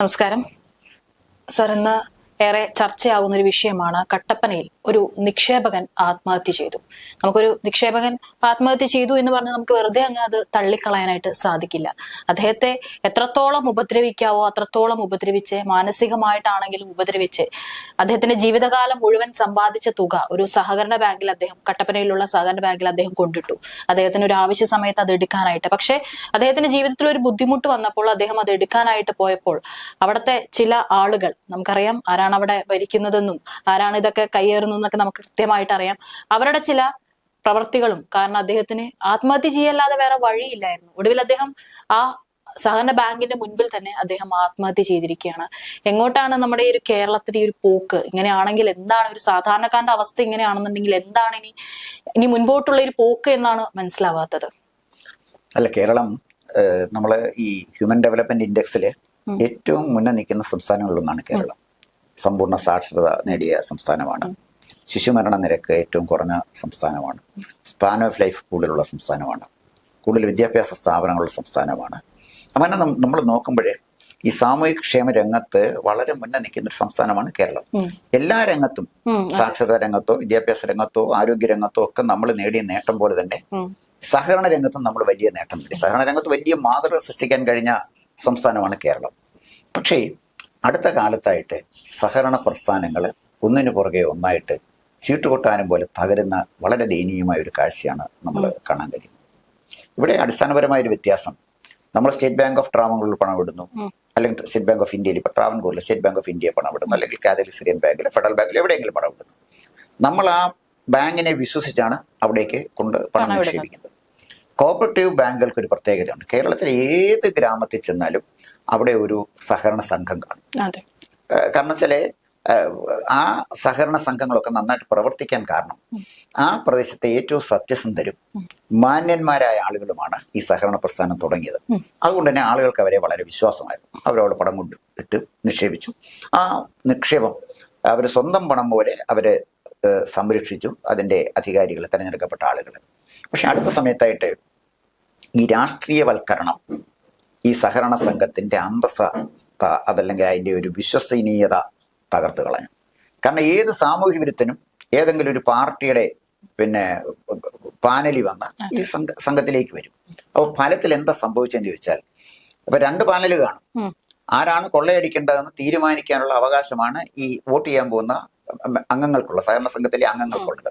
നമസ്കാരം. സർ ഇന്ന് ഏറെ ചർച്ചയാകുന്ന ഒരു വിഷയമാണ് കട്ടപ്പനയിൽ. ഒരു നിക്ഷേപകൻ ആത്മഹത്യ ചെയ്തു. നമുക്കൊരു നിക്ഷേപകൻ ആത്മഹത്യ ചെയ്തു എന്ന് പറഞ്ഞാൽ നമുക്ക് വെറുതെ അങ്ങ് അത് തള്ളിക്കളയാനായിട്ട് സാധിക്കില്ല. അദ്ദേഹത്തെ എത്രത്തോളം ഉപദ്രവിക്കാവോ അത്രത്തോളം ഉപദ്രവിച്ച് മാനസികമായിട്ടാണെങ്കിലും ഉപദ്രവിച്ച് അദ്ദേഹത്തിന്റെ ജീവിതകാലം മുഴുവൻ സമ്പാദിച്ച തുക ഒരു സഹകരണ ബാങ്കിൽ അദ്ദേഹം കട്ടപ്പനയിലുള്ള സഹകരണ ബാങ്കിൽ അദ്ദേഹം കൊണ്ടിട്ടു. അദ്ദേഹത്തിന് ഒരു ആവശ്യ സമയത്ത് അത് എടുക്കാനായിട്ട്. പക്ഷേ അദ്ദേഹത്തിന്റെ ജീവിതത്തിൽ ഒരു ബുദ്ധിമുട്ട് വന്നപ്പോൾ അദ്ദേഹം അത് എടുക്കാനായിട്ട് പോയപ്പോൾ അവിടുത്തെ ചില ആളുകൾ നമുക്കറിയാം ആരാണ് അവിടെ ഭരിക്കുന്നതെന്നും ആരാണ് ഇതൊക്കെ കയ്യേറുന്നതെന്നൊക്കെ നമുക്ക് കൃത്യമായിട്ട് അറിയാം. അവരുടെ ചില പ്രവർത്തികളും കാരണം അദ്ദേഹത്തിന് ആത്മഹത്യ ചെയ്യല്ലാതെ വേറെ വഴിയില്ലായിരുന്നു. ഒടുവിൽ അദ്ദേഹം ആ സഹകരണ ബാങ്കിന്റെ മുൻപിൽ തന്നെ അദ്ദേഹം ആത്മഹത്യ ചെയ്തിരിക്കുകയാണ്. എങ്ങോട്ടാണ് നമ്മുടെ ഈ ഒരു കേരളത്തിന്റെ ഈ ഒരു പോക്ക്? ഇങ്ങനെയാണെങ്കിൽ എന്താണ് ഒരു സാധാരണക്കാരന്റെ അവസ്ഥ ഇങ്ങനെയാണെന്നുണ്ടെങ്കിൽ എന്താണ് ഇനി ഇനി മുൻപോട്ടുള്ള ഒരു പോക്ക് എന്നാണ് മനസ്സിലാവാത്തത്. അല്ല കേരളം നമ്മൾ ഈ ഹ്യൂമൻ ഡെവലപ്മെന്റ് ഇൻഡെക്സിൽ ഏറ്റവും മുന്നേ നിൽക്കുന്ന സംസ്ഥാനങ്ങളിലൊന്നാണ് കേരളം. സമ്പൂർണ സാക്ഷരത നേടിയ സംസ്ഥാനമാണ്. ശിശുമരണ നിരക്ക് ഏറ്റവും കുറഞ്ഞ സംസ്ഥാനമാണ്. സ്പാൻ ഓഫ് ലൈഫ് കൂടുതലുള്ള സംസ്ഥാനമാണ്. കൂടുതൽ വിദ്യാഭ്യാസ സ്ഥാപനങ്ങളുള്ള സംസ്ഥാനമാണ്. അങ്ങനെ നമ്മൾ നോക്കുമ്പോഴേ ഈ സാമൂഹിക ക്ഷേമ രംഗത്ത് വളരെ മുന്നേ നിൽക്കുന്ന ഒരു സംസ്ഥാനമാണ് കേരളം. എല്ലാ രംഗത്തും സാക്ഷരതാ രംഗത്തോ വിദ്യാഭ്യാസ രംഗത്തോ ആരോഗ്യ രംഗത്തോ ഒക്കെ നമ്മൾ നേടിയ നേട്ടം പോലെ തന്നെ. സഹകരണ രംഗത്തും നമ്മൾ വലിയ നേട്ടം നേടി. സഹകരണ രംഗത്ത് വലിയ മാതൃക സൃഷ്ടിക്കാൻ കഴിഞ്ഞ സംസ്ഥാനമാണ് കേരളം. പക്ഷേ അടുത്ത കാലത്തായിട്ട് സഹകരണ പ്രസ്ഥാനങ്ങൾ ഒന്നിനു പുറകെ ഒന്നായിട്ട് ചീട്ടുകൊട്ടാനും പോലെ തകരുന്ന വളരെ ദയനീയമായ ഒരു കാഴ്ചയാണ് നമ്മൾ കാണാൻ കഴിയുന്നത്. ഇവിടെ അടിസ്ഥാനപരമായ ഒരു വ്യത്യാസം. നമ്മൾ സ്റ്റേറ്റ് ബാങ്ക് ഓഫ് ട്രാവൻകൂറിൽ പണമിടുന്നു. അല്ലെങ്കിൽ സ്റ്റേറ്റ് ബാങ്ക് ഓഫ് ഇന്ത്യയിൽ ഇപ്പോൾ ട്രാവൻകൂറിൽ സ്റ്റേറ്റ് ബാങ്ക് ഓഫ് ഇന്ത്യ പണമിടുന്നു. അല്ലെങ്കിൽ കാതലിക് സിറിയൻ ബാങ്കിൽ ഫെഡറൽ ബാങ്കിൽ എവിടെയെങ്കിലും പണം ഇടുന്നു നമ്മൾ ആ ബാങ്കിനെ വിശ്വസിച്ചാണ് അവിടേക്ക് കൊണ്ട് പണം പണം നിക്ഷേപിക്കുന്നത്. കോപ്പറേറ്റീവ് ബാങ്കുകൾക്ക് ഒരു പ്രത്യേകതയുണ്ട്. കേരളത്തിലെ ഏത് ഗ്രാമത്തിൽ ചെന്നാലും അവിടെ ഒരു സഹകരണ സംഘം കാണും. കാരണം വെച്ചാൽ ഏഹ് ആ സഹകരണ സംഘങ്ങളൊക്കെ നന്നായിട്ട് പ്രവർത്തിക്കാൻ കാരണം ആ പ്രദേശത്തെ ഏറ്റവും സത്യസന്ധരും മാന്യന്മാരായ ആളുകളുമാണ് ഈ സഹകരണ പ്രസ്ഥാനം തുടങ്ങിയത്. അതുകൊണ്ട് തന്നെ ആളുകൾക്ക് അവരെ വളരെ വിശ്വാസമായിരുന്നു. അവരവിടെ പണം കൊണ്ട് ഇട്ട് നിക്ഷേപിച്ചു. ആ നിക്ഷേപം അവർ സ്വന്തം പണം പോലെ അവർ സംരക്ഷിച്ചു. അതിന്റെ അധികാരികൾ തിരഞ്ഞെടുക്കപ്പെട്ട ആളുകൾ പക്ഷെ അടുത്ത സമയത്തായിട്ട് ഈ രാഷ്ട്രീയവൽക്കരണം ഈ സഹകരണ സംഘത്തിന്റെ അന്തസ്സ അതല്ലെങ്കിൽ അതിന്റെ ഒരു വിശ്വസനീയത തകർത്ത് കളഞ്ഞു. കാരണം ഏത് സാമൂഹ്യ വിരുദ്ധനും ഏതെങ്കിലും ഒരു പാർട്ടിയുടെ പിന്നെ പാനലി വന്ന ഈ സംഘ സംഘത്തിലേക്ക് വരും. അപ്പോൾ ഫലത്തിൽ എന്താ സംഭവിച്ചെന്ന് ചോദിച്ചാൽ അപ്പൊ രണ്ട് പാനൽ കാണും. ആരാണ് കൊള്ളയടിക്കേണ്ടതെന്ന് തീരുമാനിക്കാനുള്ള അവകാശമാണ് ഈ വോട്ട് ചെയ്യാൻ പോകുന്ന അംഗങ്ങൾക്കുള്ള സഹകരണ സംഘത്തിലെ അംഗങ്ങൾക്കുള്ളത്.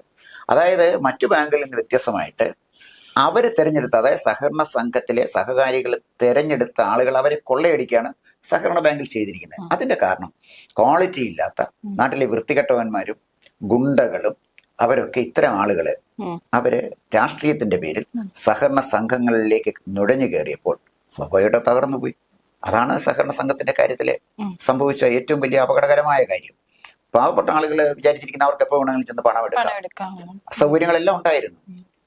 അതായത് മറ്റു ബാങ്കുകളിൽ നിന്ന് വ്യത്യസ്തമായിട്ട് അവർ തിരഞ്ഞെടുത്ത അതായത് സഹകരണ സംഘത്തിലെ സഹകാരികൾ തിരഞ്ഞെടുത്ത ആളുകൾ അവരെ കൊള്ളയടിക്കുകയാണ് സഹകരണ ബാങ്കിൽ ചെയ്തിരിക്കുന്നത്. അതിന്റെ കാരണം ക്വാളിറ്റി ഇല്ലാത്ത നാട്ടിലെ വൃത്തികെട്ടവന്മാരും ഗുണ്ടകളും അവരൊക്കെ ഇത്തരം ആളുകൾ. അവർ രാഷ്ട്രീയത്തിന്റെ പേരിൽ സഹകരണ സംഘങ്ങളിലേക്ക് നുഴഞ്ഞു കയറിയപ്പോൾ സ്വാഭാവികമായിട്ട് തകർന്നു പോയി. അതാണ് സഹകരണ സംഘത്തിന്റെ കാര്യത്തിൽ സംഭവിച്ച ഏറ്റവും വലിയ അപകടകരമായ കാര്യം. പാവപ്പെട്ട ആളുകൾ വിചാരിച്ചിരിക്കുന്ന അവർക്ക് എപ്പോൾ വേണമെങ്കിലും ചെന്ന് പണം എടുക്കാം. സൗകര്യങ്ങളെല്ലാം ഉണ്ടായിരുന്നു.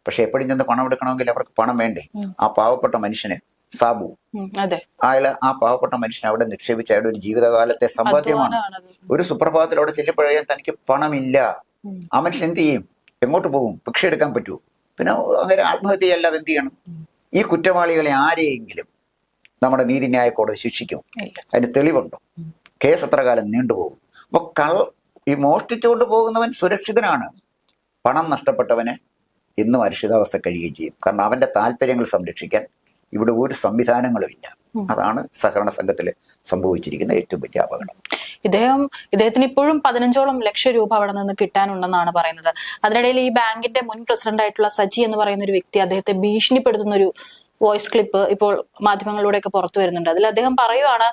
പക്ഷെ എപ്പോഴും ചെന്ന് പണം എടുക്കണമെങ്കിൽ അവർക്ക് പണം വേണ്ടേ? ആ പാവപ്പെട്ട മനുഷ്യന് സാബു. അയാൾ ആ പാവപ്പെട്ട മനുഷ്യൻ അവിടെ നിക്ഷേപിച്ച അയാളുടെ ഒരു ജീവിതകാലത്തെ സമ്പാദ്യമാണ്. ഒരു സുപ്രഭാതത്തിൽ അവിടെ ചെല്ലുമ്പോഴേ തനിക്ക് പണമില്ല. ആ മനുഷ്യൻ എന്ത് ചെയ്യും? എങ്ങോട്ട് പോകും? ഭിക്ഷ എടുക്കാൻ പറ്റുമോ പിന്നെ അങ്ങനെ ആത്മഹത്യ അല്ലാതെ എന്ത് ചെയ്യണം? ഈ കുറ്റവാളികളെ ആരെയെങ്കിലും നമ്മുടെ നീതിന്യായ കോടതി ശിക്ഷിക്കും. അതിന് തെളിവുണ്ടോ? കേസ് എത്ര കാലം നീണ്ടുപോകും അപ്പൊ കൾ ഈ മോഷ്ടിച്ചുകൊണ്ട് പോകുന്നവൻ സുരക്ഷിതനാണ്. പണം നഷ്ടപ്പെട്ടവന് ഇന്നും അരക്ഷിതാവസ്ഥ കഴിയുകയും ചെയ്യും. കാരണം അവന്റെ താല്പര്യങ്ങൾ സംരക്ഷിക്കാൻ ഇവിടെ ഒരു സംവിധാനങ്ങളും ഇല്ല അതാണ് സഹകരണ സംഘത്തിൽ സംഭവിച്ചിരിക്കുന്ന ഏറ്റവും വലിയ അപകടം. ഇദ്ദേഹം ഇദ്ദേഹത്തിന് ഇപ്പോഴും പതിനഞ്ചോളം ലക്ഷം രൂപ അവിടെ നിന്ന് കിട്ടാനുണ്ടെന്നാണ് പറയുന്നത്. അതിനിടയിൽ ഈ ബാങ്കിന്റെ മുൻ പ്രസിഡന്റ് ആയിട്ടുള്ള സജി എന്ന് പറയുന്ന ഒരു വ്യക്തി അദ്ദേഹത്തെ ഭീഷണിപ്പെടുത്തുന്ന ഒരു വോയിസ് ക്ലിപ്പ് ഇപ്പോൾ മാധ്യമങ്ങളിലൂടെയൊക്കെ പുറത്തു വരുന്നുണ്ട്. അതിൽ അദ്ദേഹം പറയുവാണ്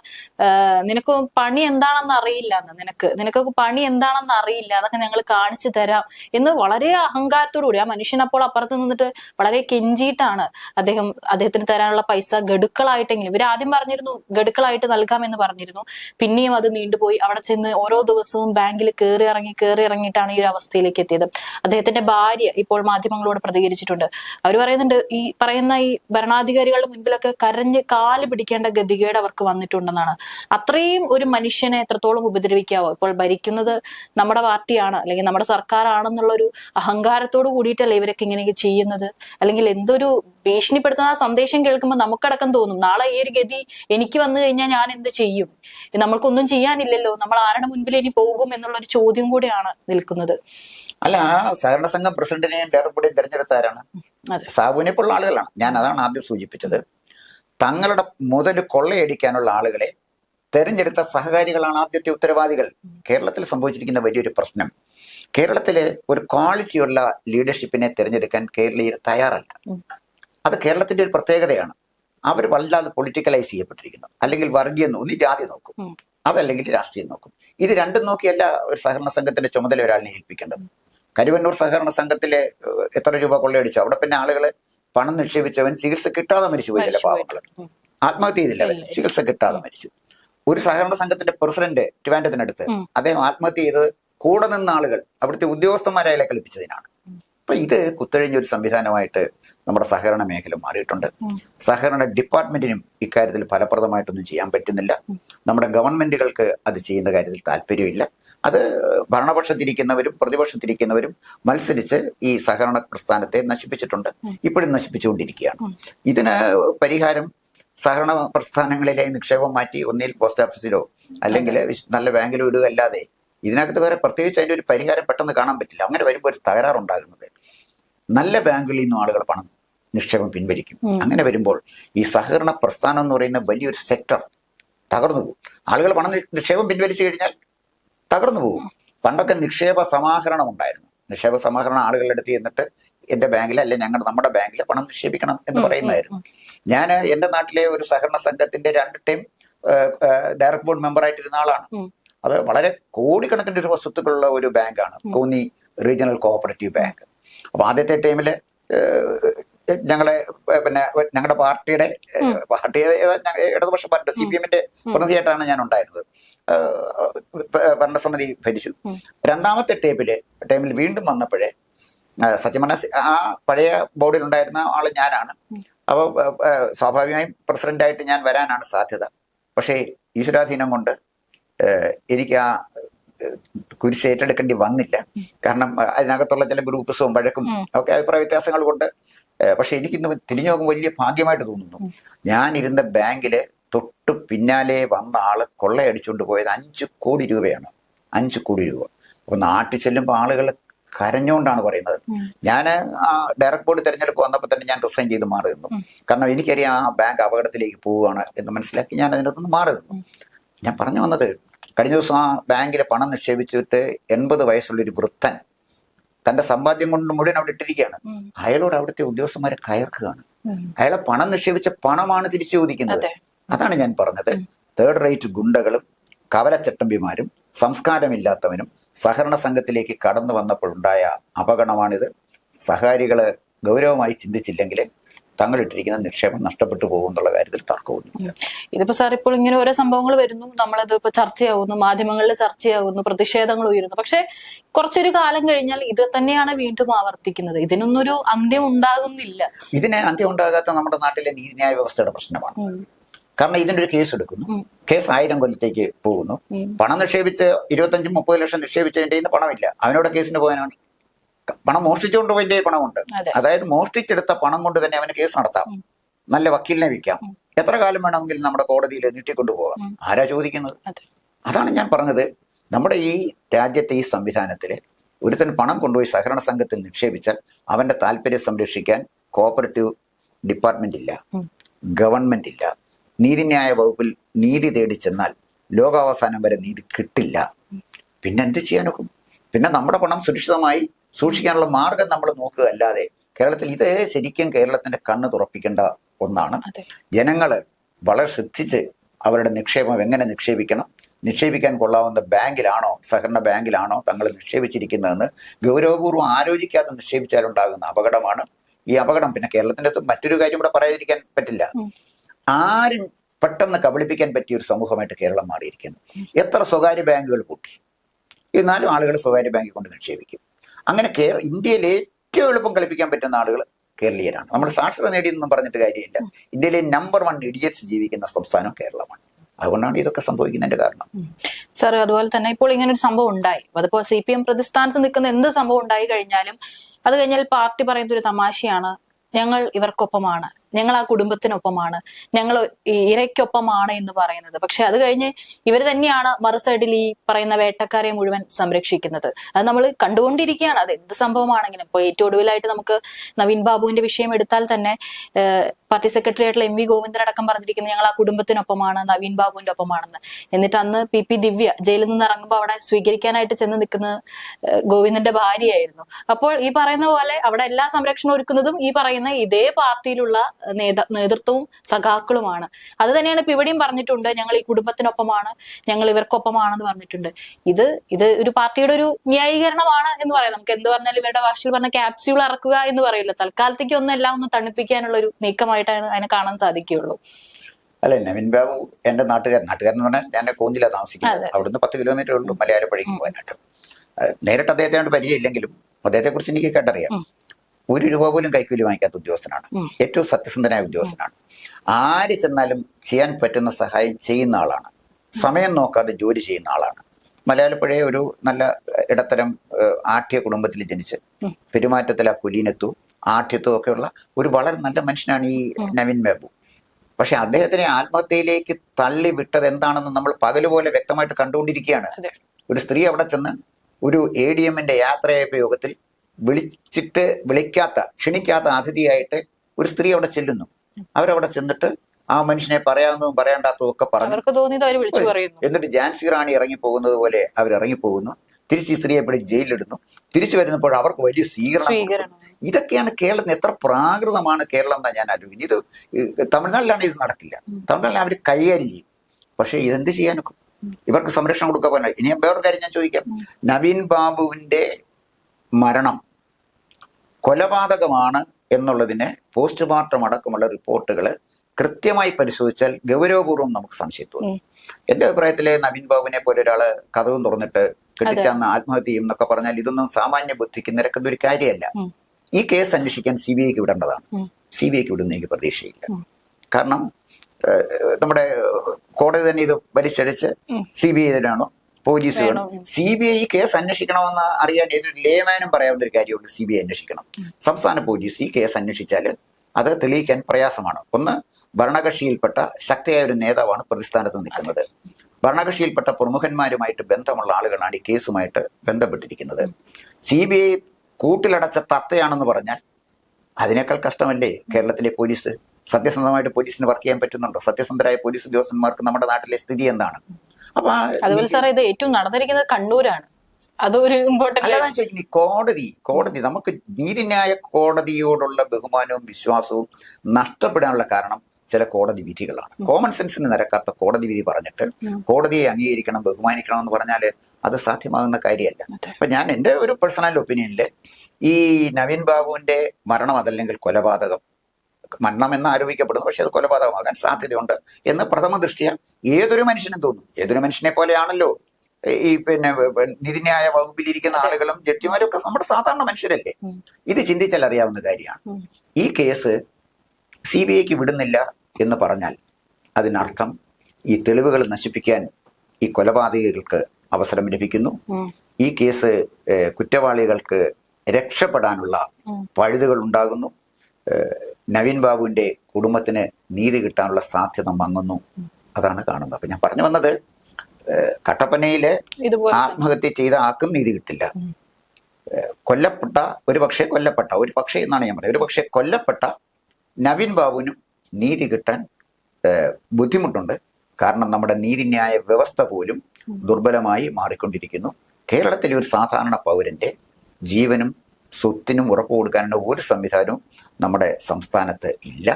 "ആഹ് നിനക്ക് പണി എന്താണെന്ന് അറിയില്ല എന്ന്. നിനക്ക് നിനക്ക് പണി എന്താണെന്ന് അറിയില്ല. അതൊക്കെ ഞങ്ങൾ കാണിച്ചു തരാം എന്ന് വളരെ അഹങ്കാരത്തോടുകൂടി ആ മനുഷ്യൻ അപ്പോൾ അപ്പുറത്ത് നിന്നിട്ട് വളരെ കെഞ്ചിയിട്ടാണ് അദ്ദേഹം അദ്ദേഹത്തിന് തരാനുള്ള പൈസ ഗഡുക്കളായിട്ടെങ്കിലും ഇവർ ആദ്യം പറഞ്ഞിരുന്നു ഗഡുക്കളായിട്ട് നൽകാമെന്ന് പറഞ്ഞിരുന്നു. പിന്നെയും അത് നീണ്ടുപോയി. അവിടെ ചെന്ന് ഓരോ ദിവസവും ബാങ്കിൽ കയറി ഇറങ്ങി കയറി ഇറങ്ങിയിട്ടാണ് ഈ ഒരു അവസ്ഥയിലേക്ക് എത്തിയത്. അദ്ദേഹത്തിന്റെ ഭാര്യ ഇപ്പോൾ മാധ്യമങ്ങളോട് പ്രതികരിച്ചിട്ടുണ്ട്. അവർ പറയുന്നുണ്ട് ഈ പറയുന്ന ഈ ഭരണാധികാരി ഭരണാധികാരികളുടെ മുൻപിലൊക്കെ കരഞ്ഞ് കാൽ പിടിക്കേണ്ട ഗതികേട് അവർക്ക് വന്നിട്ടുണ്ടെന്നാണ്. അത്രയും ഒരു മനുഷ്യനെ എത്രത്തോളം ഉപദ്രവിക്കാവോ? ഇപ്പോൾ ഭരിക്കുന്നത് നമ്മുടെ പാർട്ടിയാണ് അല്ലെങ്കിൽ നമ്മുടെ സർക്കാരാണെന്നുള്ള ഒരു അഹങ്കാരത്തോട് കൂടിയിട്ടല്ലേ ഇവരൊക്കെ ഇങ്ങനെയൊക്കെ ചെയ്യുന്നത്? അല്ലെങ്കിൽ എന്തൊരു ഭീഷണിപ്പെടുത്തുന്ന ആ സന്ദേശം കേൾക്കുമ്പോൾ നമുക്കടക്കം തോന്നും നാളെ ഈ ഒരു ഗതി എനിക്ക് വന്നു കഴിഞ്ഞാൽ ഞാൻ എന്ത് ചെയ്യും? നമ്മൾക്കൊന്നും ചെയ്യാനില്ലല്ലോ നമ്മൾ ആരുടെ മുൻപിൽ ഇനി പോകും എന്നുള്ള ഒരു ചോദ്യം കൂടെയാണ് നിൽക്കുന്നത്. അല്ല ആ സഹകരണ സംഘം പ്രസിഡന്റിനെയും ഡയറക്ടറെയും തെരഞ്ഞെടുത്ത ആരാണ്? സാബുവിനെ പോലുള്ള ആളുകളാണ്. ഞാൻ അതാണ് ആദ്യം സൂചിപ്പിച്ചത്. തങ്ങളുടെ മുതൽ കൊള്ളയടിക്കാനുള്ള ആളുകളെ തെരഞ്ഞെടുത്ത സഹകാരികളാണ് ആദ്യത്തെ ഉത്തരവാദികൾ. കേരളത്തിൽ സംഭവിച്ചിരിക്കുന്ന വലിയൊരു പ്രശ്നം. കേരളത്തിലെ ഒരു ക്വാളിറ്റിയുള്ള ലീഡർഷിപ്പിനെ തിരഞ്ഞെടുക്കാൻ കേരളീയർ തയ്യാറല്ല. അത് കേരളത്തിന്റെ ഒരു പ്രത്യേകതയാണ്. അവർ വല്ലാതെ പൊളിറ്റിക്കലൈസ് ചെയ്യപ്പെട്ടിരിക്കുന്നു. അല്ലെങ്കിൽ വർഗീയം നോക്കി ജാതി നോക്കും. അതല്ലെങ്കിൽ രാഷ്ട്രീയം നോക്കും. ഇത് രണ്ടും നോക്കിയല്ല ഒരു സഹകരണ സംഘത്തിന്റെ ചുമതല ഒരാളിനെ ഏൽപ്പിക്കേണ്ടത്. കരുവന്നൂർ സഹകരണ സംഘത്തിലെ എത്ര രൂപ കൊള്ളയടിച്ചു. അവിടെ പിന്നെ ആളുകൾ പണം നിക്ഷേപിച്ചവൻ ചികിത്സ കിട്ടാതെ മരിച്ചുപോയി ചില പാവങ്ങൾ ആത്മഹത്യ ചെയ്തില്ല അവൻ. ചികിത്സ കിട്ടാതെ മരിച്ചു. ഒരു സഹകരണ സംഘത്തിന്റെ പ്രസിഡന്റ് ട്രിവാൻഡത്തിനടുത്ത്. അദ്ദേഹം ആത്മഹത്യ ചെയ്തത് കൂടെ നിന്ന ആളുകൾ അവിടുത്തെ ഉദ്യോഗസ്ഥന്മാരെ കളിപ്പിച്ചതിനാണ്. അപ്പൊ ഇത് കുത്തഴിഞ്ഞ ഒരു സംവിധാനമായിട്ട് നമ്മുടെ സഹകരണ മേഖല മാറിയിട്ടുണ്ട്. സഹകരണ ഡിപ്പാർട്ട്മെന്റിനും ഇക്കാര്യത്തിൽ ഫലപ്രദമായിട്ടൊന്നും ചെയ്യാൻ പറ്റുന്നില്ല. നമ്മുടെ ഗവൺമെന്റുകൾക്ക് അത് ചെയ്യുന്ന കാര്യത്തിൽ താല്പര്യമില്ല. അത് ഭരണപക്ഷത്തിരിക്കുന്നവരും പ്രതിപക്ഷത്തിരിക്കുന്നവരും മത്സരിച്ച് ഈ സഹകരണ പ്രസ്ഥാനത്തെ നശിപ്പിച്ചിട്ടുണ്ട്. ഇപ്പോഴും നശിപ്പിച്ചുകൊണ്ടിരിക്കുകയാണ്. ഇതിന് പരിഹാരം സഹകരണ പ്രസ്ഥാനങ്ങളിലെ നിക്ഷേപം മാറ്റി ഒന്നിൽ പോസ്റ്റ് ഓഫീസിലോ അല്ലെങ്കിൽ നല്ല ബാങ്കിലോ ഇടുക അല്ലാതെ ഇതിനകത്ത് വേറെ പ്രത്യേകിച്ച് അതിന്റെ ഒരു പരിഹാരം പെട്ടെന്ന് കാണാൻ പറ്റില്ല. അങ്ങനെ വരുമ്പോൾ ഒരു തകരാറുണ്ടാകുന്നത്. നല്ല ബാങ്കുകളിൽ നിന്നും ആളുകൾ പണം നിക്ഷേപം പിൻവലിക്കും. അങ്ങനെ വരുമ്പോൾ ഈ സഹകരണ പ്രസ്ഥാനം എന്ന് പറയുന്ന വലിയൊരു സെക്ടർ തകർന്നു പോകും. ആളുകൾ പണം നിക്ഷേപം പിൻവലിച്ചു കഴിഞ്ഞാൽ തകർന്നു പോകും. പണ്ടൊക്കെ നിക്ഷേപ സമാഹരണം ഉണ്ടായിരുന്നു. നിക്ഷേപ സമാഹരണം ആളുകളുടെ അടുത്ത് ചെന്നിട്ട് എന്റെ ബാങ്കിൽ അല്ലെ ഞങ്ങളുടെ നമ്മുടെ ബാങ്കിൽ പണം നിക്ഷേപിക്കണം എന്ന് പറയുന്നതായിരുന്നു. ഞാൻ എന്റെ നാട്ടിലെ ഒരു സഹകരണ സംഘത്തിന്റെ രണ്ട് ടൈം ഡയറക്ട് ബോർഡ് മെമ്പറായിട്ടിരുന്ന ആളാണ്. അത് വളരെ കോടിക്കണക്കിന് രൂപ സ്വത്തുക്കളുള്ള ഒരു ബാങ്കാണ്. Konni regional cooperative bank. അപ്പൊ ആദ്യത്തെ ടീമിൽ ഞങ്ങളെ പിന്നെ ഞങ്ങളുടെ പാർട്ടിയുടെ പാർട്ടി ഇടതുപക്ഷ പാർട്ടി സി പി എമ്മിന്റെ പ്രതിനിധിയായിട്ടാണ് ഞാൻ ഉണ്ടായിരുന്നത് ഭരണസമിതി ഭരിച്ചു. രണ്ടാമത്തെ ടേബിൽ ടൈമിൽ വീണ്ടും വന്നപ്പോഴേ ആ, സത്യം പറഞ്ഞാൽ സി- ആ പഴയ ബോർഡിൽ ഉണ്ടായിരുന്ന ആൾ ഞാനാണ്. അപ്പോൾ സ്വാഭാവികമായും പ്രസിഡന്റായിട്ട് ഞാൻ വരാനാണ് സാധ്യത. പക്ഷേ ഈശ്വരാധീനം കൊണ്ട് എനിക്ക് ആ കുരിശ് ഏറ്റെടുക്കേണ്ടി വന്നില്ല. കാരണം അതിനകത്തുള്ള ചില ഗ്രൂപ്പ്സും വഴക്കും ഒക്കെ അഭിപ്രായ വ്യത്യാസങ്ങൾ കൊണ്ട് പക്ഷെ എനിക്കിന്ന് തിരിഞ്ഞു നോക്കുമ്പോൾ വലിയ ഭാഗ്യമായിട്ട് തോന്നുന്നു. ഞാൻ ഇരുന്ന ബാങ്കിൽ തൊട്ട് പിന്നാലെ വന്ന ആൾ കൊള്ളയടിച്ചുകൊണ്ട് പോയത് അഞ്ചു കോടി രൂപയാണ്. അഞ്ചു കോടി രൂപ. അപ്പൊ നാട്ടിൽ ചെല്ലുമ്പോൾ ആളുകൾ കരഞ്ഞുകൊണ്ടാണ് പറയുന്നത്. ഞാൻ ആ ഡയറക്ട് ബോർഡ് തെരഞ്ഞെടുപ്പ് വന്നപ്പോൾ തന്നെ ഞാൻ റിസൈൻ ചെയ്ത് മാറി നിന്നു. കാരണം എനിക്കറിയാം ആ ബാങ്ക് അപകടത്തിലേക്ക് പോവുകയാണ് എന്ന് മനസ്സിലാക്കി ഞാൻ അതിനകത്തുനിന്ന് മാറി നിന്നു. ഞാൻ പറഞ്ഞു വന്നത് കഴിഞ്ഞ ദിവസം ആ ബാങ്കിലെ പണം നിക്ഷേപിച്ചിട്ട് എൺപത് വയസ്സുള്ളൊരു വൃദ്ധൻ തന്റെ സമ്പാദ്യം കൊണ്ട് മുഴുവൻ അവിടെ ഇട്ടിരിക്കുകയാണ്. അയാളോട് അവിടുത്തെ ഉദ്യോഗസ്ഥന്മാരെ കയർക്കുകയാണ്. അയാളെ പണം നിക്ഷേപിച്ച പണമാണ് തിരിച്ചു ചോദിക്കുന്നത്. അതാണ് ഞാൻ പറഞ്ഞത്. തേർഡ് റേറ്റ് ഗുണ്ടകളും കവലച്ചട്ടമ്പിമാരും സംസ്കാരമില്ലാത്തവനും സഹകരണ സംഘത്തിലേക്ക് കടന്നു വന്നപ്പോഴുണ്ടായ അപകടമാണിത്. സഹകാരികൾ ഗൗരവമായി ചിന്തിച്ചില്ലെങ്കിൽ തങ്ങളിട്ടിരിക്കുന്ന നിക്ഷേപം നഷ്ടപ്പെട്ടു പോകും എന്നുള്ള കാര്യത്തിൽ തർക്കമൊന്നുമില്ല ഇതിപ്പോ സാർ ഇപ്പോൾ ഇങ്ങനെ ഓരോ സംഭവങ്ങൾ വരുന്നു. നമ്മളത് ഇപ്പൊ ചർച്ചയാവുന്നു. മാധ്യമങ്ങളിൽ ചർച്ചയാവുന്നു. പ്രതിഷേധങ്ങൾ ഉയരുന്നു. പക്ഷെ കുറച്ചൊരു കാലം കഴിഞ്ഞാൽ ഇത് തന്നെയാണ് വീണ്ടും ആവർത്തിക്കുന്നത്. ഇതിനൊന്നൊരു അന്ത്യം ഉണ്ടാകുന്നില്ല. ഇതിന് അന്ത്യം ഉണ്ടാകാത്ത നമ്മുടെ നാട്ടിലെ നീതിന്യായ വ്യവസ്ഥയുടെ പ്രശ്നമാണ്. കാരണം ഇതിനൊരു കേസ് എടുക്കുന്നു. കേസ് ആയിരം കൊല്ലത്തേക്ക് പോകുന്നു. പണം നിക്ഷേപിച്ച് ഇരുപത്തഞ്ചും മുപ്പത് ലക്ഷം നിക്ഷേപിച്ചതിന്റെ പണമില്ല. അവനോട് കേസിന് പോകാനാണ്. പണം മോഷ്ടിച്ചുകൊണ്ട് വലിയ പണമുണ്ട്. അതെ. അതായത് മോഷ്ടിച്ചെടുത്ത പണം കൊണ്ട് തന്നെ അവന് കേസ് നടത്താം. നല്ല വക്കീലിനെ വിൽക്കാം. എത്ര കാലം വേണമെങ്കിലും നമ്മുടെ കോടതിയിൽ നീട്ടിക്കൊണ്ടു പോകാം. ആരാ ചോദിക്കുന്നത്? അതാണ് ഞാൻ പറഞ്ഞത്. നമ്മുടെ ഈ രാജ്യത്തെ ഈ സംവിധാനത്തിൽ ഒരുത്തൻ പണം കൊണ്ടുപോയി സഹകരണ സംഘത്തിൽ നിക്ഷേപിച്ചാൽ അവന്റെ താല്പര്യം സംരക്ഷിക്കാൻ കോപ്പറേറ്റീവ് ഡിപ്പാർട്ട്മെന്റ് ഇല്ല. ഗവൺമെന്റ് ഇല്ല. നീതിന്യായ വകുപ്പിൽ നീതി തേടി ചെന്നാൽ ലോകാവസാനം വരെ നീതി കിട്ടില്ല. പിന്നെ എന്ത് ചെയ്യാനൊക്കും? പിന്നെ നമ്മുടെ പണം സുരക്ഷിതമായി സൂക്ഷിക്കാനുള്ള മാർഗം നമ്മൾ നോക്കുക അല്ലാതെ കേരളത്തിൽ ഇത് ശരിക്കും കേരളത്തിന്റെ കണ്ണ് തുറപ്പിക്കേണ്ട ഒന്നാണ്. ജനങ്ങൾ വളരെ ശ്രദ്ധിച്ച് അവരുടെ നിക്ഷേപം എങ്ങനെ നിക്ഷേപിക്കണം നിക്ഷേപിക്കാൻ കൊള്ളാവുന്ന ബാങ്കിലാണോ സഹകരണ ബാങ്കിലാണോ തങ്ങൾ നിക്ഷേപിച്ചിരിക്കുന്നതെന്ന് ഗൗരവപൂർവം ആലോചിക്കാതെ നിക്ഷേപിച്ചാലുണ്ടാകുന്ന അപകടമാണ്. ഈ അപകടം പിന്നെ കേരളത്തിന്റെ അകത്ത് മറ്റൊരു കാര്യം കൂടെ പറയാതിരിക്കാൻ പറ്റില്ല. ആരും പെട്ടെന്ന് കബളിപ്പിക്കാൻ പറ്റിയ ഒരു സമൂഹമായിട്ട് കേരളം മാറിയിരിക്കുന്നു. എത്ര സ്വകാര്യ ബാങ്കുകൾ കൂട്ടി? എന്നാലും ആളുകൾ സ്വകാര്യ ബാങ്കിൽ കൊണ്ട് നിക്ഷേപിക്കും. അങ്ങനെ കേരള ഇന്ത്യയിൽ ഏറ്റവും എളുപ്പം കളിപ്പിക്കാൻ പറ്റുന്ന ആളുകൾ കേരളീയരാണ്. നമ്മൾ സാക്ഷരത നേടിയെന്നൊന്നും പറഞ്ഞിട്ട് കാര്യമില്ല. ഇന്ത്യയിലെ നമ്പർ വൺ ഇഡിയറ്റ്സ് ജീവിക്കുന്ന സംസ്ഥാനം കേരളമാണ്. അതുകൊണ്ടാണ് ഇതൊക്കെ സംഭവിക്കുന്നതിന്റെ കാരണം. സാർ അതുപോലെ തന്നെ ഇപ്പോൾ ഇങ്ങനെ ഒരു സംഭവം ഉണ്ടായി. അതിപ്പോ സി പി എം പ്രതിസ്ഥാനത്ത് നിൽക്കുന്ന എന്ത് സംഭവം ഉണ്ടായി കഴിഞ്ഞാലും അത് കഴിഞ്ഞാൽ പാർട്ടി പറയുന്ന ഒരു തമാശയാണ്. ഞങ്ങൾ ഇവർക്കൊപ്പമാണ്. ഞങ്ങൾ ആ കുടുംബത്തിനൊപ്പമാണ് ഞങ്ങൾ ഇരയ്ക്കൊപ്പമാണ് എന്ന് പറയുന്നത്. പക്ഷെ അത് കഴിഞ്ഞ് ഇവർ തന്നെയാണ് മറു സൈഡിൽ ഈ പറയുന്ന വേട്ടക്കാരെ മുഴുവൻ സംരക്ഷിക്കുന്നത്. അത് നമ്മൾ കണ്ടുകൊണ്ടിരിക്കുകയാണ്. അത് എന്ത് സംഭവമാണെങ്കിലും. ഇപ്പോൾ ഏറ്റവും ഒടുവിലായിട്ട് നമുക്ക് നവീൻ ബാബുവിന്റെ വിഷയം എടുത്താൽ തന്നെ പാർട്ടി സെക്രട്ടറി ആയിട്ടുള്ള എം വി ഗോവിന്ദൻ അടക്കം പറഞ്ഞിരിക്കുന്നത് ഞങ്ങൾ ആ കുടുംബത്തിനൊപ്പമാണ് നവീൻ ബാബുവിന്റെ ഒപ്പമാണെന്ന്. എന്നിട്ട് അന്ന് പി പി ദിവ്യ ജയിലിൽ നിന്ന് ഇറങ്ങുമ്പോൾ അവിടെ സ്വീകരിക്കാനായിട്ട് ചെന്ന് നിൽക്കുന്ന ഗോവിന്ദന്റെ ഭാര്യയായിരുന്നു. അപ്പോൾ ഈ പറയുന്ന പോലെ അവിടെ എല്ലാ സംരക്ഷണം ഒരുക്കുന്നതും ഈ പറയുന്ന ഇതേ പാർട്ടിയിലുള്ള നേത നേതൃത്വവും സഖാക്കളുമാണ്. അത് തന്നെയാണ് ഇപ്പൊ ഇവിടെയും പറഞ്ഞിട്ടുണ്ട് ഞങ്ങൾ ഈ കുടുംബത്തിനൊപ്പമാണ് ഞങ്ങൾ ഇവർക്കൊപ്പമാണെന്ന് പറഞ്ഞിട്ടുണ്ട്. ഇത് ഇത് ഒരു പാർട്ടിയുടെ ഒരു ന്യായീകരണമാണ് എന്ന് പറയാം. നമുക്ക് എന്ത് പറഞ്ഞാലും ഇവരുടെ ഭാഷയിൽ പറഞ്ഞ ക്യാപ്സ്യൂൾ ഇറക്കുക എന്ന് പറയില്ല. തൽക്കാലത്തേക്ക് ഒന്നെല്ലാം ഒന്ന് തണുപ്പിക്കാനുള്ള ഒരു നീക്കമായിട്ടാണ് അതിനെ കാണാൻ സാധിക്കുകയുള്ളൂ. അല്ല നവീൻ ബാബു എന്റെ നാട്ടുകാരൻ നാട്ടുകാരൻ എന്ന് പറഞ്ഞാൽ ഞാൻ കോന്നില താമസിക്കുന്നത്. അവിടുന്ന് പത്ത് കിലോമീറ്റർ ഉള്ളൂ മലയാളപ്പഴിക്ക് പോകാനായിട്ട്. നേരിട്ട് അദ്ദേഹത്തെ പരിചയം പരിചയമില്ലെങ്കിലും അദ്ദേഹത്തെ കുറിച്ച് എനിക്ക് കേട്ടറിയാം. ഒരു രൂപ പോലും കൈക്കൂലി വാങ്ങിക്കാത്ത ഉദ്യോഗസ്ഥനാണ്. ഏറ്റവും സത്യസന്ധനായ ഉദ്യോഗസ്ഥനാണ്. ആര് ചെന്നാലും ചെയ്യാൻ പറ്റുന്ന സഹായം ചെയ്യുന്ന ആളാണ്. സമയം നോക്കാതെ ജോലി ചെയ്യുന്ന ആളാണ്. മലയാളപ്പുഴയെ ഒരു നല്ല ഇടത്തരം ആഠ്യ കുടുംബത്തിൽ ജനിച്ച്. പെരുമാറ്റത്തിൽ ആ കുലീനത്വവും ആഠ്യത്വവും ഒക്കെയുള്ള ഒരു വളരെ നല്ല മനുഷ്യനാണ് ഈ നവീൻ ബാബു. പക്ഷെ അദ്ദേഹത്തിനെ ആത്മഹത്യയിലേക്ക് തള്ളി വിട്ടത് എന്താണെന്ന് നമ്മൾ പകൽ പോലെ വ്യക്തമായിട്ട് കണ്ടുകൊണ്ടിരിക്കുകയാണ്. ഒരു സ്ത്രീ അവിടെ ചെന്ന് ഒരു എ ഡി എമ്മിന്റെ യാത്രയയപ്പ് യോഗത്തിൽ വിളിച്ചിട്ട് വിളിക്കാത്ത ക്ഷണിക്കാത്ത അതിഥിയായിട്ട് ഒരു സ്ത്രീ അവിടെ ചെല്ലുന്നു. അവരവിടെ ചെന്നിട്ട് ആ മനുഷ്യനെ പറയാവുന്നതും പറയേണ്ടാത്തതും ഒക്കെ പറഞ്ഞു. എന്നിട്ട് ജാൻസി റാണി ഇറങ്ങിപ്പോകുന്നത് പോലെ അവർ ഇറങ്ങിപ്പോകുന്നു തിരിച്ച് ഈ സ്ത്രീയെ പിടി ജയിലിലിടുന്നു. തിരിച്ചു വരുന്നപ്പോൾ അവർക്ക് വലിയ സ്വീകരണം. ഇതൊക്കെയാണ് കേരളത്തിന് എത്ര പ്രാകൃതമാണ് കേരളം എന്നാ ഞാൻ ആലോചിക്കുന്നത് ഇത് തമിഴ്നാട്ടിലാണ് ഇത് നടക്കില്ല. തമിഴ്നാട്ടിൽ അവർ കൈകാര്യം ചെയ്യും. പക്ഷേ ഇതെന്ത് ചെയ്യാനൊക്കെ? ഇവർക്ക് സംരക്ഷണം കൊടുക്കാൻ പറ്റില്ല. ഇനി വേറൊരു കാര്യം ഞാൻ ചോദിക്കാം. നവീൻ ബാബുവിന്റെ മരണം കൊലപാതകമാണ് എന്നുള്ളതിന് പോസ്റ്റ്മോർട്ടം അടക്കമുള്ള റിപ്പോർട്ടുകൾ കൃത്യമായി പരിശോധിച്ചാൽ ഗൗരവപൂർവം നമുക്ക് സംശയം തോന്നും. എന്റെ അഭിപ്രായത്തിലെ നവീൻ ബാബുവിനെ പോലെ ഒരാൾ കഥവും തുറന്നിട്ട് കെട്ടിച്ചാന്ന് ആത്മഹത്യ ചെയ്യും എന്നൊക്കെ പറഞ്ഞാൽ ഇതൊന്നും സാമാന്യ ബുദ്ധിക്ക് നിരക്കുന്ന ഒരു കാര്യമല്ല ഈ കേസ് അന്വേഷിക്കാൻ സി ബി ഐക്ക് വിടേണ്ടതാണ്. സി ബി ഐക്ക് വിടുന്ന എനിക്ക് പ്രതീക്ഷയില്ല കാരണം നമ്മുടെ കോടതി തന്നെ ഇത് വലിച്ചടിച്ച്. സി ബി ഐ തന്നെയാണോ പോലീസ് വേണം. സി ബി ഐ കേസ് അന്വേഷിക്കണമെന്ന് അറിയാൻ ഏതൊരു ലേമാനും പറയാവുന്ന ഒരു കാര്യമുണ്ട് സി ബി ഐ അന്വേഷിക്കണം. സംസ്ഥാന പോലീസ് ഈ കേസ് അന്വേഷിച്ചാൽ അത് തെളിയിക്കാൻ പ്രയാസമാണ്. ഒന്ന് ഭരണകക്ഷിയിൽപ്പെട്ട ശക്തിയായ ഒരു നേതാവാണ് പ്രതിസ്ഥാനത്ത് നിൽക്കുന്നത്. ഭരണകക്ഷിയിൽപ്പെട്ട പ്രമുഖന്മാരുമായിട്ട് ബന്ധമുള്ള ആളുകളാണ് ഈ കേസുമായിട്ട് ബന്ധപ്പെട്ടിരിക്കുന്നത്. സി ബി ഐ കൂട്ടിലടച്ച തത്തയാണെന്ന് പറഞ്ഞാൽ അതിനേക്കാൾ കഷ്ടമല്ലേ കേരളത്തിലെ പോലീസ്? സത്യസന്ധമായിട്ട് പോലീസിന് വർക്ക് ചെയ്യാൻ പറ്റുന്നുണ്ടോ? സത്യസന്ധരായ പോലീസ് ഉദ്യോഗസ്ഥന്മാർക്ക് നമ്മുടെ നാട്ടിലെ സ്ഥിതി എന്താണ്? അപ്പൊ അതുപോലെ ഇത് ഏറ്റവും നടന്നിരിക്കുന്നത് കണ്ണൂരാണ്. അതൊരു ഇമ്പോർട്ടന്റ് ചോദിക്കുന്നത് കോടതി കോടതി നമുക്ക് നീതിന്യായ കോടതിയോടുള്ള ബഹുമാനവും വിശ്വാസവും നഷ്ടപ്പെടാനുള്ള കാരണം ചില കോടതി വിധികളാണ്. കോമൺ സെൻസിന് നിരക്കാത്ത കോടതി വിധി പറഞ്ഞിട്ട് കോടതിയെ അംഗീകരിക്കണം ബഹുമാനിക്കണം എന്ന് പറഞ്ഞാൽ അത് സാധ്യമാകുന്ന കാര്യമല്ല. അപ്പൊ ഞാൻ എന്റെ ഒരു പേഴ്സണൽ ഒപ്പീനിയനിൽ ഈ നവീൻ ബാബുവിന്റെ മരണം അതല്ലെങ്കിൽ കൊലപാതകം മരണം എന്ന് ആരോപിക്കപ്പെടുന്നു. പക്ഷെ അത് കൊലപാതകമാകാൻ സാധ്യതയുണ്ട് എന്ന് പ്രഥമ ദൃഷ്ടിയ ഏതൊരു മനുഷ്യനും തോന്നും. ഏതൊരു മനുഷ്യനെ പോലെയാണല്ലോ ഈ പിന്നെ നീതിന്യായ വകുപ്പിലിരിക്കുന്ന ആളുകളും ജഡ്ജിമാരും ഒക്കെ നമ്മുടെ സാധാരണ മനുഷ്യരല്ലേ? ഇത് ചിന്തിച്ചാൽ അറിയാവുന്ന കാര്യമാണ്. ഈ കേസ് സി ബി ഐക്ക് വിടുന്നില്ല എന്ന് പറഞ്ഞാൽ അതിനർത്ഥം ഈ തെളിവുകൾ നശിപ്പിക്കാൻ ഈ കൊലപാതകികൾക്ക് അവസരം ലഭിക്കുന്നു. ഈ കേസ് കുറ്റവാളികൾക്ക് രക്ഷപ്പെടാനുള്ള. പഴുതുകൾ ഉണ്ടാകുന്നു. നവീൻ ബാബുവിന്റെ കുടുംബത്തിന് നീതി കിട്ടാനുള്ള സാധ്യത മങ്ങുന്നു. അതാണ് കാണുന്നത്. അപ്പം ഞാൻ പറഞ്ഞു വന്നത് കട്ടപ്പനയിൽ കട്ടപ്പനയിലെ ആത്മഹത്യ ചെയ്ത ആർക്കും നീതി കിട്ടില്ല. കൊല്ലപ്പെട്ട ഒരു പക്ഷേ കൊല്ലപ്പെട്ട ഒരു പക്ഷേ എന്നാണ് ഞാൻ പറയുന്നത് ഒരു പക്ഷേ കൊല്ലപ്പെട്ട നവീൻ ബാബുവിനും നീതി കിട്ടാൻ ബുദ്ധിമുട്ടുണ്ട്. കാരണം നമ്മുടെ നീതിന്യായ വ്യവസ്ഥ പോലും ദുർബലമായി മാറിക്കൊണ്ടിരിക്കുന്നു. കേരളത്തിലെ ഒരു സാധാരണ പൗരന്റെ ജീവനും സ്വത്തിനും ഉറപ്പ് കൊടുക്കാനുള്ള ഒരു സംവിധാനവും നമ്മുടെ സംസ്ഥാനത്ത് ഇല്ല.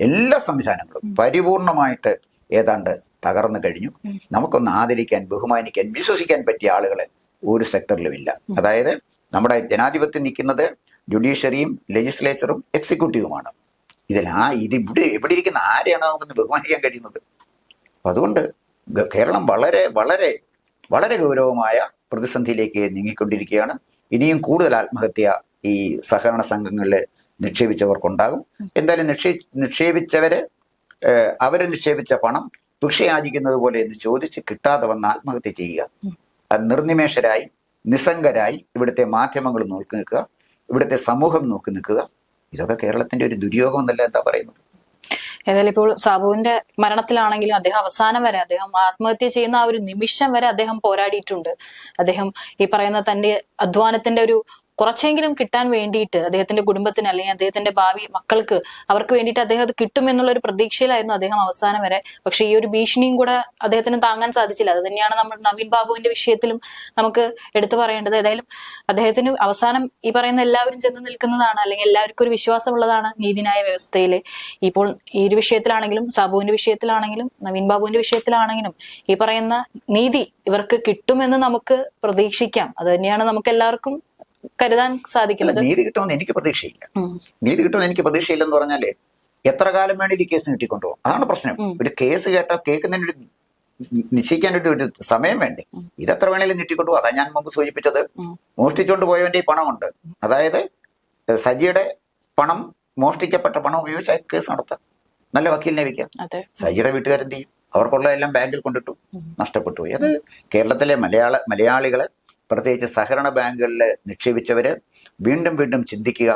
എല്ലാ സംവിധാനങ്ങളും പരിപൂർണമായിട്ട് ഏതാണ്ട് തകർന്നു കഴിഞ്ഞു. നമുക്കൊന്ന് ആദരിക്കാൻ ബഹുമാനിക്കാൻ വിശ്വസിക്കാൻ പറ്റിയ ആളുകൾ ഒരു സെക്ടറിലുമില്ല അതായത് നമ്മുടെ ജനാധിപത്യം നിൽക്കുന്നത് ജുഡീഷ്യറിയും ലെജിസ്ലേച്ചറും എക്സിക്യൂട്ടീവുമാണ്. ഇതിൽ ആ ഇത് ഇവിടെ എവിടെ ഇരിക്കുന്ന ആരെയാണ് നമുക്കൊന്ന് ബഹുമാനിക്കാൻ കഴിയുന്നത്? അപ്പൊ അതുകൊണ്ട് കേരളം വളരെ വളരെ വളരെ ഗൗരവമായ പ്രതിസന്ധിയിലേക്ക് നീങ്ങിക്കൊണ്ടിരിക്കുകയാണ്. ഇനിയും കൂടുതൽ ആത്മഹത്യ ഈ സഹകരണ സംഘങ്ങളിൽ നിക്ഷേപിച്ചവർക്കുണ്ടാകും. എന്തായാലും നിക്ഷേ നിക്ഷേപിച്ചവര് അവർ നിക്ഷേപിച്ച പണം ഭിക്ഷയാചിക്കുന്നത് പോലെ എന്ന് ചോദിച്ച് കിട്ടാതെ വന്ന് ആത്മഹത്യ ചെയ്യുക. നിർനിമേഷരായി നിസ്സംഗരായി ഇവിടുത്തെ മാധ്യമങ്ങൾ നോക്കി നിൽക്കുക ഇവിടുത്തെ സമൂഹം നോക്കി നിൽക്കുക. ഇതൊക്കെ കേരളത്തിന്റെ ഒരു ദുര്യോഗം എന്നല്ല എന്താ പറയുന്നത്? ഏതായാലും ഇപ്പോൾ സാബുവിന്റെ മരണത്തിലാണെങ്കിലും അദ്ദേഹം അവസാനം വരെ അദ്ദേഹം ആത്മഹത്യ ചെയ്യുന്ന ആ ഒരു നിമിഷം വരെ അദ്ദേഹം പോരാടിയിട്ടുണ്ട്. അദ്ദേഹം ഈ പറയുന്ന തന്റെ അധ്വാനത്തിന്റെ ഒരു കുറച്ചെങ്കിലും കിട്ടാൻ വേണ്ടിയിട്ട് അദ്ദേഹത്തിന്റെ കുടുംബത്തിന് അല്ലെങ്കിൽ അദ്ദേഹത്തിന്റെ ഭാവി മക്കൾക്ക് അവർക്ക് വേണ്ടിയിട്ട് അദ്ദേഹം അത് കിട്ടും എന്നുള്ള ഒരു പ്രതീക്ഷയിലായിരുന്നു അദ്ദേഹം അവസാനം വരെ. പക്ഷെ ഈ ഒരു ഭീഷണിയും കൂടെ അദ്ദേഹത്തിന് താങ്ങാൻ സാധിച്ചില്ല. അത് തന്നെയാണ് നമ്മൾ നവീൻ ബാബുവിന്റെ വിഷയത്തിലും നമുക്ക് എടുത്തു പറയേണ്ടത്. ഏതായാലും അദ്ദേഹത്തിന് അവസാനം ഈ പറയുന്ന എല്ലാവരും ചെന്ന് നിൽക്കുന്നതാണ് അല്ലെങ്കിൽ എല്ലാവർക്കും ഒരു വിശ്വാസമുള്ളതാണ് നീതിന്യായ വ്യവസ്ഥയിൽ. ഇപ്പോൾ ഈ ഒരു വിഷയത്തിലാണെങ്കിലും സാബുവിന്റെ വിഷയത്തിലാണെങ്കിലും നവീൻ ബാബുവിന്റെ വിഷയത്തിലാണെങ്കിലും ഈ പറയുന്ന നീതി ഇവർക്ക് കിട്ടുമെന്ന് നമുക്ക് പ്രതീക്ഷിക്കാം. അത് തന്നെയാണ് നമുക്ക് എല്ലാവർക്കും കരുതാൻ സാധിക്കില്ല. നീതി കിട്ടുമെന്ന് എനിക്ക് പ്രതീക്ഷയില്ല. നീതി കിട്ടുമെന്ന് എനിക്ക് പ്രതീക്ഷയില്ലെന്ന് പറഞ്ഞാൽ എത്ര കാലം വേണേലും ഈ കേസ് നീട്ടിക്കൊണ്ടുപോകും അതാണ് പ്രശ്നം. ഒരു കേസ് കേട്ടാൽ കേൾക്കുന്നതിന് ഒരു നിശ്ചയിക്കാനായിട്ട് ഒരു സമയം വേണ്ടേ? ഇതെത്ര വേണേലും നീട്ടിക്കൊണ്ടുപോകും അതാ ഞാൻ മുമ്പ് സൂചിപ്പിച്ചത്. മോഷ്ടിച്ചുകൊണ്ട് പോയവന്റെ ഈ പണമുണ്ട്. അതായത് സജിയുടെ പണം മോഷ്ടിക്കപ്പെട്ട പണം ഉപയോഗിച്ച് ആ കേസ് നടത്താം. നല്ല വക്കീലിനെ വയ്ക്കാം സജിയുടെ വീട്ടുകാരെന്ത് ചെയ്യും? അവർക്കുള്ളതെല്ലാം ബാങ്കിൽ കൊണ്ടിട്ടു. നഷ്ടപ്പെട്ടു പോയി. അത് കേരളത്തിലെ മലയാള മലയാളികൾ പ്രത്യേകിച്ച് സഹകരണ ബാങ്കുകളിൽ നിക്ഷേപിച്ചവർ വീണ്ടും വീണ്ടും ചിന്തിക്കുക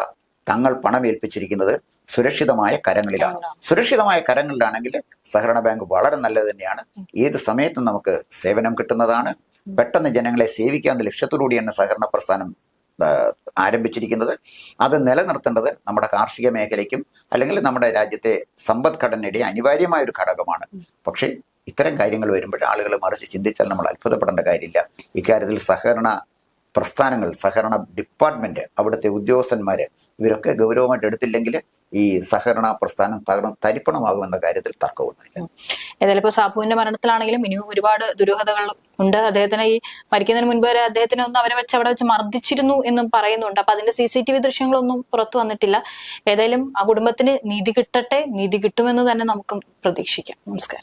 തങ്ങൾ പണം ഏൽപ്പിച്ചിരിക്കുന്നത് സുരക്ഷിതമായ കരങ്ങളിലാണ്. സുരക്ഷിതമായ കരങ്ങളിലാണെങ്കിൽ സഹകരണ ബാങ്ക് വളരെ നല്ലത് തന്നെയാണ്. ഏത് സമയത്തും നമുക്ക് സേവനം കിട്ടുന്നതാണ്. പെട്ടെന്ന് ജനങ്ങളെ സേവിക്കാവുന്ന ലക്ഷ്യത്തോടുകൂടിയാണ് സഹകരണ പ്രസ്ഥാനം ആരംഭിച്ചിരിക്കുന്നത്. അത് നിലനിർത്തേണ്ടത് നമ്മുടെ കാർഷിക മേഖലയ്ക്കും അല്ലെങ്കിൽ നമ്മുടെ രാജ്യത്തെ സമ്പദ്ഘടനയുടെ അനിവാര്യമായ ഒരു ഘടകമാണ്. പക്ഷേ ഇത്തരം കാര്യങ്ങൾ വരുമ്പോൾ ആളുകൾ മറിച്ച് ചിന്തിച്ചാൽ നമ്മൾ അത്ഭുതപ്പെടേണ്ട കാര്യമില്ല. ഇക്കാര്യത്തിൽ സഹകരണ പ്രസ്ഥാനങ്ങൾ സഹകരണ ഡിപ്പാർട്ട്മെന്റ് അവിടുത്തെ ഉദ്യോഗസ്ഥന്മാർ ഇവരൊക്കെ ഗൗരവമായിട്ട് എടുത്തില്ലെങ്കിൽ ഈ സഹകരണ പ്രസ്ഥാനം തകർന്ന് തരിപ്പണമാകുമെന്ന കാര്യത്തിൽ തർക്കമൊന്നുമില്ല. ഏതായാലും ഇപ്പോൾ സാബുവിന്റെ മരണത്തിലാണെങ്കിലും ഇനിയും ഒരുപാട് ദുരൂഹതകൾ ഉണ്ട്. അദ്ദേഹത്തിന് ഈ മരിക്കുന്നതിന് മുൻപ് വരെ അദ്ദേഹത്തിനെ ഒന്ന് അവരെ വെച്ച് അവിടെ വെച്ച് മർദ്ദിച്ചിരുന്നു എന്നും പറയുന്നുണ്ട്. അപ്പൊ അതിന്റെ സി സി ടി വി ദൃശ്യങ്ങളൊന്നും പുറത്തു വന്നിട്ടില്ല. ഏതായാലും ആ കുടുംബത്തിന് നീതി കിട്ടട്ടെ നീതി കിട്ടുമെന്ന് തന്നെ നമുക്കും പ്രതീക്ഷിക്കാം. നമസ്കാരം.